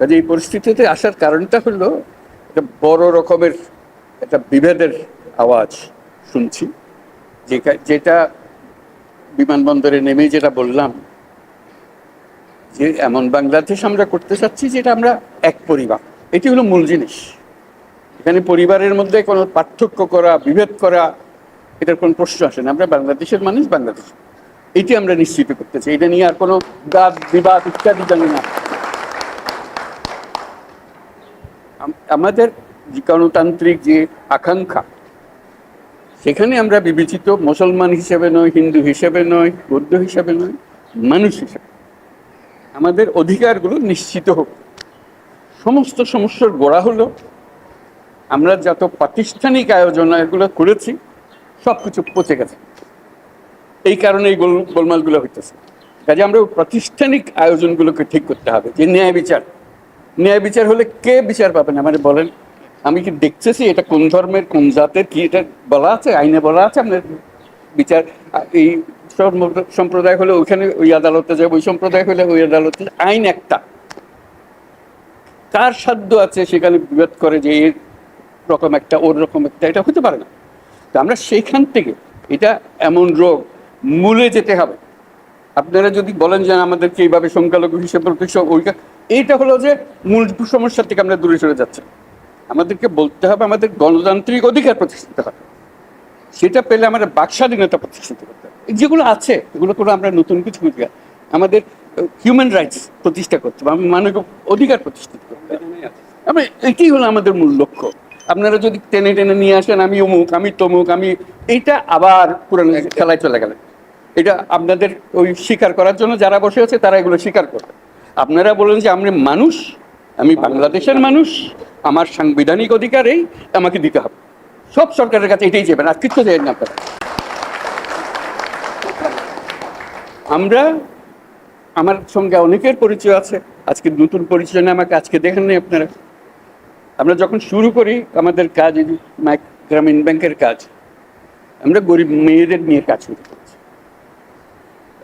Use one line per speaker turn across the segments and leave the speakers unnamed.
কাজে এই পরিস্থিতিতে আসার কারণটা হলো একটা বড় রকমের একটা বিভেদের আওয়াজ শুনছি। যেটা- বিমানবন্দরে নেমে যেটা বললাম, যে এমন বাংলাদেশ আমরা করতে চাচ্ছি যেটা আমরা এক পরিবার। এটি হলো মূল জিনিস। এখানে পরিবারের মধ্যে কোনো পার্থক্য করা, বিভেদ করা, এটার কোনো প্রশ্ন আসে না। আমরা বাংলাদেশের মানুষ, বাংলাদেশ। এটি আমরা নিশ্চিত করতে চাই। এটা নিয়ে আর কোনো বাদ বিবাদ ইত্যাদি জানি না। আমাদের গণতান্ত্রিক যে আকাঙ্ক্ষা, সেখানে আমরা বিবেচিত মুসলমান হিসেবে নয় হিন্দু হিসেবে নয় বৌদ্ধ হিসেবে নয় মানুষ হিসেবে আমাদের অধিকারগুলো নিশ্চিত হোক। সমস্ত সমস্যার গোড়া হলো, আমরা যত প্রাতিষ্ঠানিক আয়োজন এগুলো করেছি সব কিছু পচে গেছে। এই কারণে এই গোল গোলমালগুলো হইতেছে। কাজে আমরা প্রাতিষ্ঠানিক আয়োজনগুলোকে ঠিক করতে হবে, যে ন্যায় বিচার। ন্যায় বিচার হলে কে বিচার পাবেন আমার বলেন, আমি কি দেখতেছি এটা কোন ধর্মের, কোন জাতের, কি এটা বলা আছে, আইনে বলা আছে? আপনার বিচার, এই সম- সম্প্রদায় হলে ওইখানে ওই আদালতে যাবে, ওই সম্প্রদায় হলে ওই আদালতে আইন একটা। কার সাধ্য আছে সেখানে বিভেদ করে যে এর রকম একটা, ওর রকম একটা? এটা হতে পারে না। তো আমরা সেইখান থেকে, এটা এমন রোগ মূলে যেতে হবে। আপনারা যদি বলেন যে আমাদেরকে এইভাবে সংখ্যালঘু হিসেবে ওইটা এইটা হলো যে মূল সমস্যা থেকে আমরা দূরে সরে যাচ্ছি। আমাদেরকে বলতে হবে, আমাদের গণতান্ত্রিক অধিকার প্রতিষ্ঠিত হবে সেটা পেলে আমাদের বাক স্বাধীনতা প্রতিষ্ঠিত করতে হবে। যেগুলো আছে, এগুলো করে আমরা নতুন কিছু কিছু আমাদের হিউম্যান রাইটস প্রতিষ্ঠা করতে হবে আমি মানব অধিকার প্রতিষ্ঠিত করতে হবে। এটাই হলো আমাদের মূল লক্ষ্য। আপনারা যদি টেনে টেনে নিয়ে আসেন, আমি অমুক, আমি তমুক, আমি, এইটা আবার পুরানো খেলায় চলে গেলেন এটা আপনাদের ওই স্বীকার করার জন্য যারা বসে আছে, তারা এগুলো স্বীকার করবে। আপনারা বলেন যে আমি মানুষ, আমি বাংলাদেশের মানুষ, আমার সাংবিধানিক অধিকার এই, আমাকে দিতে হবে। সব সরকারের কাছে এটাই যাবেন আর কিচ্ছু দেবেন না আপনারা। আমরা, আমার সঙ্গে অনেকের পরিচয় আছে, আজকে নতুন পরিচয় না আমাকে আজকে দেখেন নি আপনারা। আমরা যখন শুরু করি, আমাদের কাজ গ্রামীণ ব্যাংকের কাজ, আমরা গরিব মেয়েদের নিয়ে কাজ করেছি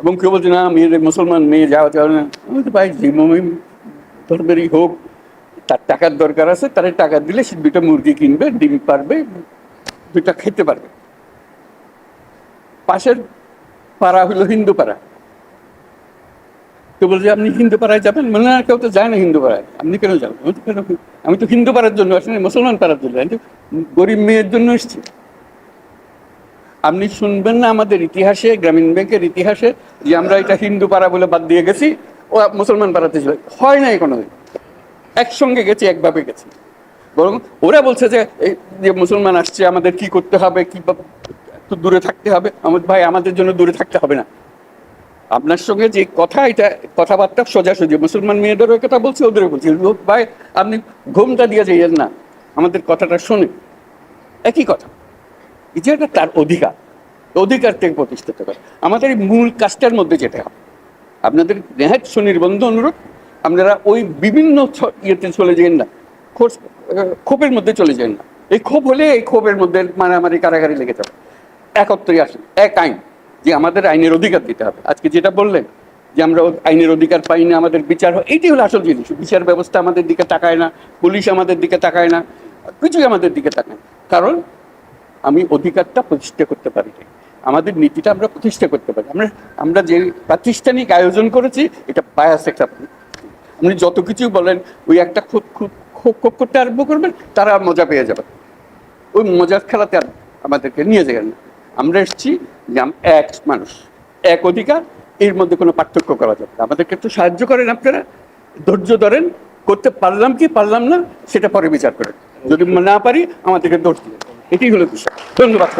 এবং কেউ বলছে, না মেয়েদের মুসলমান মেয়ে যাওয়া যাবে না। আমি তো ভাই, যে ধর্মেরই হোক, তার টাকার দরকার আছে, তার টাকা দিলে সে দুটো মুরগি কিনবে, ডিম পারবে দুটা খেতে পারবে। পাশের পাড়া হলো হিন্দু পাড়া। তো বলছে, আপনি হিন্দু পাড়ায় যাবেন? মনে হয় কেউ তো যায় না হিন্দু পাড়ায়। আপনি কেন যাবেন? আমি তো হিন্দু পাড়ার জন্য আসিনি, মুসলমান পাড়ার জন্য। গরিব মেয়ের জন্য এসেছি। আপনি শুনবেন না আমাদের ইতিহাসে, গ্রামীণ ব্যাংকের ইতিহাসে, যে আমরা এটা হিন্দু পাড়া বলে বাদ দিয়ে গেছি, ও মুসলমান পাড়াতে ছিল হয় নাই কোনোদিন। একসঙ্গে গেছি, একভাবে গেছি। বরং ওরা বলছে যে, এই যে মুসলমান আসছে, আমাদের কি করতে হবে, কি একটু দূরে থাকতে হবে। আমাদের ভাই, আমাদের জন্য দূরে থাকতে হবে না। আপনার সঙ্গে যে কথা, এটা কথাবার্তা সোজাসুজি। মুসলমান মেয়েদেরও কথা বলছি, ওদেরও বলছি। ভাই, আপনি ঘুমটা দিয়ে যাইয়েন না। আমাদের কথাটা শোনেন। একই কথা। এই যে এটা তার অধিকার অধিকার থেকে প্রতিষ্ঠিত করে। আমাদের মূল কাজটার মধ্যে যেতে হবে। আপনাদের নেহাত সুনির্বন্ধ অনুরোধ, আপনারা ওই বিভিন্ন ইয়েতে চলে যান না। ক্ষোভের মধ্যে চলে যান না। এই ক্ষোভ হলে এই ক্ষোভের মধ্যে মারামারি, কারাগারি লেগে যাবে। একত্রে আসেন। এক আইন, যে আমাদের আইনের অধিকার দিতে হবে। আজকে যেটা বললেন, যে আমরা আইনের অধিকার পাই না, আমাদের বিচার হয় এইটি হলো আসল জিনিস। বিচার ব্যবস্থা আমাদের দিকে তাকায় না, পুলিশ আমাদের দিকে তাকায় না, কিছুই আমাদের দিকে তাকায় কারণ আমি অধিকারটা প্রতিষ্ঠা করতে পারি। আমাদের নীতিটা আমরা প্রতিষ্ঠা করতে পারি। আমরা আমরা যে প্রাতিষ্ঠানিক আয়োজন করেছি, এটা বায়াস একটা আপনি। যত কিছু বলেন, ওই একটা খুব খুব খুব খুব করতে আরম্ভ করবেন, তারা মজা পেয়ে যাবে। ওই মজার খেলাতে আর আমাদেরকে নিয়ে যাবেন আমরা এসেছি যে এক মানুষ, এক অধিকার, এর মধ্যে কোনো পার্থক্য করা যাবে না। আমাদেরকে একটু সাহায্য করেন আপনারা। ধৈর্য ধরেন, করতে পারলাম কি পারলাম না, সেটা পরে বিচার করেন। যদি না পারি, আমাদেরকে দিবেন এটাই হলো বিষয় ধন্যবাদ।